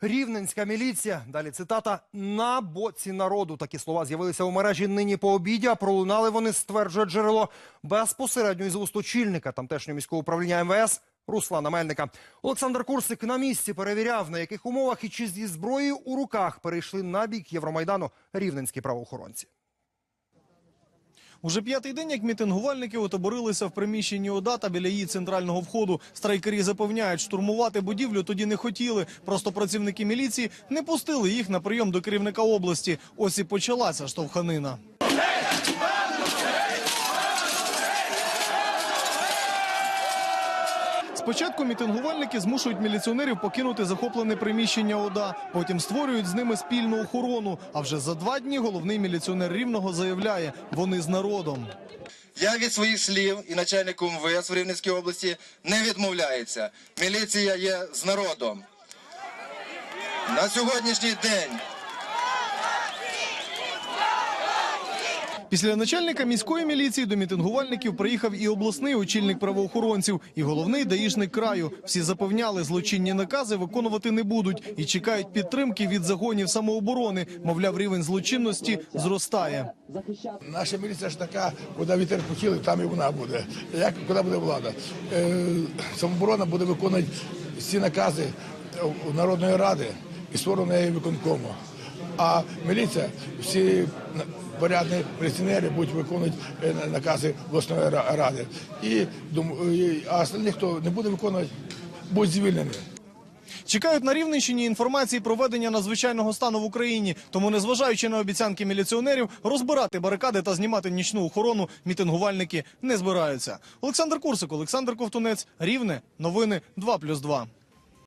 Рівненська міліція. Далі цитата на боці народу. Такі слова з'явилися у мережі нині по обіді. А пролунали вони, стверджує джерело безпосередньо із вуст очільника тамтешнього міського управління МВС Руслана Мельника. Олександр Курсик на місці перевіряв, на яких умовах і чи зі зброєю у руках перейшли на бік Євромайдану рівненські правоохоронці. Уже п'ятий день, як мітингувальники отоборилися в приміщенні ОДА та біля її центрального входу. Страйкері запевняють, штурмувати будівлю тоді не хотіли. Просто працівники міліції не пустили їх на прийом до керівника області. Ось і почалася штовханина. Спочатку мітингувальники змушують міліціонерів покинути захоплене приміщення ОДА, потім створюють з ними спільну охорону. А вже за два дні головний міліціонер Рівного заявляє, вони з народом. Я від своїх слів і начальник МВС в Рівненській області не відмовляється. Міліція є з народом. На сьогоднішній день Після начальника міської міліції до мітингувальників приїхав і обласний очільник правоохоронців, і головний даїшник краю. Всі запевняли, злочинні накази виконувати не будуть і чекають підтримки від загонів самооборони. Мовляв, рівень злочинності зростає. Наша міліція ж така, куди вітер почили, там і вона буде. Як куди буде влада? Е, самооборона буде виконувати всі накази Народної ради і створеної виконкому. А міліція, всі порядні міліціонери будуть виконувати е, накази обласної ра- ради. І а остальні, хто не буде виконувати, будуть звільнені. Чекають на Рівненщині інформації про введення надзвичайного стану в Україні. Тому, незважаючи на обіцянки міліціонерів, розбирати барикади та знімати нічну охорону мітингувальники не збираються. Олександр Курсик, Олександр Ковтунець, Рівне, новини 2+,2.